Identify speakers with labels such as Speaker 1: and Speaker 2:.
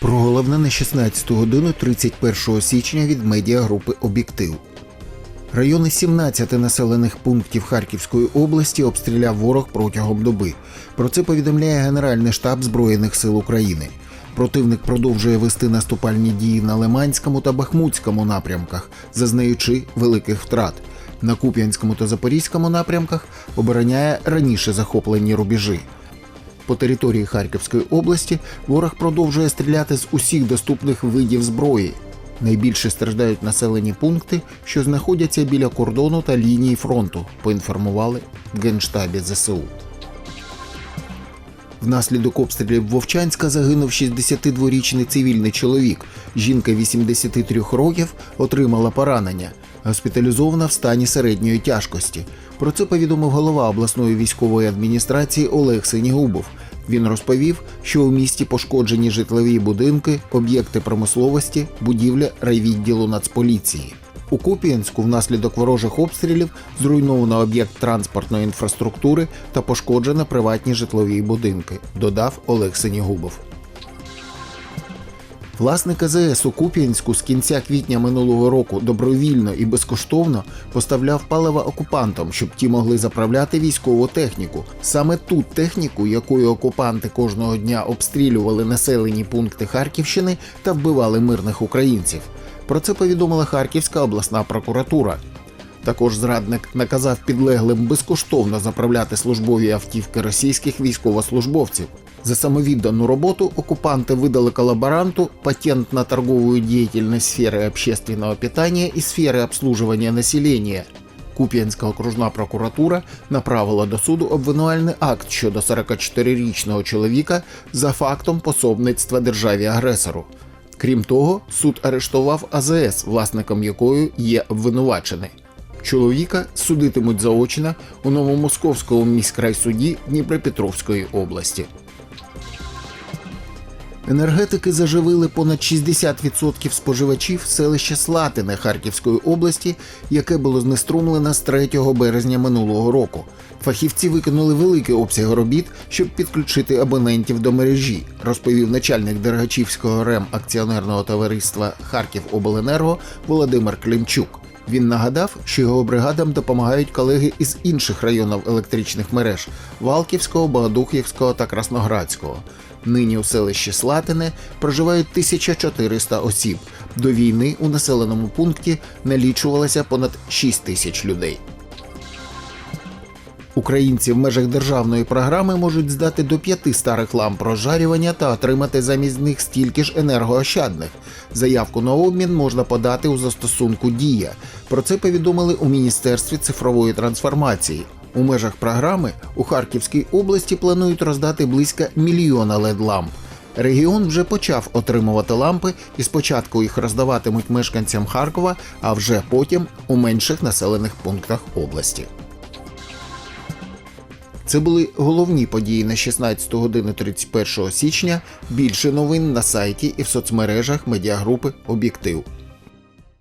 Speaker 1: Про головне на 16 годину 31 січня від медіагрупи Об'єктив. Райони 17 населених пунктів Харківської області обстріляв ворог протягом доби. Про це повідомляє Генеральний штаб Збройних сил України. Противник продовжує вести наступальні дії на Лиманському та Бахмутському напрямках, зазнаючи великих втрат. На Куп'янському та Запорізькому напрямках обороняє раніше захоплені рубежі. По території Харківської області ворог продовжує стріляти з усіх доступних видів зброї. Найбільше страждають населені пункти, що знаходяться біля кордону та лінії фронту, поінформували в Генштабі ЗСУ. Внаслідок обстрілів Вовчанська загинув 62-річний цивільний чоловік. Жінка 83 років отримала поранення, госпіталізована в стані середньої тяжкості. Про це повідомив голова обласної військової адміністрації Олег Синігубов. Він розповів, що у місті пошкоджені житлові будинки, об'єкти промисловості, будівля райвідділу Нацполіції. У Куп'янську внаслідок ворожих обстрілів зруйновано об'єкт транспортної інфраструктури та пошкоджено приватні житлові будинки, додав Олег Синігубов. Власник АЗС у Куп'янську з кінця квітня минулого року добровільно і безкоштовно поставляв паливо окупантам, щоб ті могли заправляти військову техніку. Саме ту техніку, якою окупанти кожного дня обстрілювали населені пункти Харківщини та вбивали мирних українців. Про це повідомила Харківська обласна прокуратура. Також зрадник наказав підлеглим безкоштовно заправляти службові автівки російських військовослужбовців. За самовіддану роботу оккупанты выдали коллаборанту патент на торговую деятельность сферы общественного питания и сферы обслуживания населения. Куп'янська окружна прокуратура направила до суду обвинувальний акт щодо 44-річного чоловіка за фактом пособництва державі-агресору. Крім того, суд арештував АЗС, власником якої є обвинувачений. Чоловіка судитимуть заочно у Новомосковському міськрайсуді Дніпропетровської області. Енергетики заживили понад 60% споживачів селища Слатине Харківської області, яке було знеструмлено з 3 березня минулого року. Фахівці виконали великий обсяг робіт, щоб підключити абонентів до мережі, розповів начальник Дергачівського РЕМ акціонерного товариства Харківобленерго Володимир Климчук. Він нагадав, що його бригадам допомагають колеги із інших районів електричних мереж Валківського, Богодухівського та Красноградського. Нині у селищі Слатине проживають 1400 осіб. До війни у населеному пункті налічувалося понад 6 тисяч людей. Українці в межах державної програми можуть здати до п'яти старих ламп розжарювання та отримати замість них стільки ж енергоощадних. Заявку на обмін можна подати у застосунку Дія. Про це повідомили у Міністерстві цифрової трансформації. У межах програми у Харківській області планують роздати близько мільйона led ламп Регіон вже почав отримувати лампи, і спочатку їх роздаватимуть мешканцям Харкова, а вже потім у менших населених пунктах області. Це були головні події на 16 годину 31 січня. Більше новин на сайті і в соцмережах медіагрупи Об'єктив.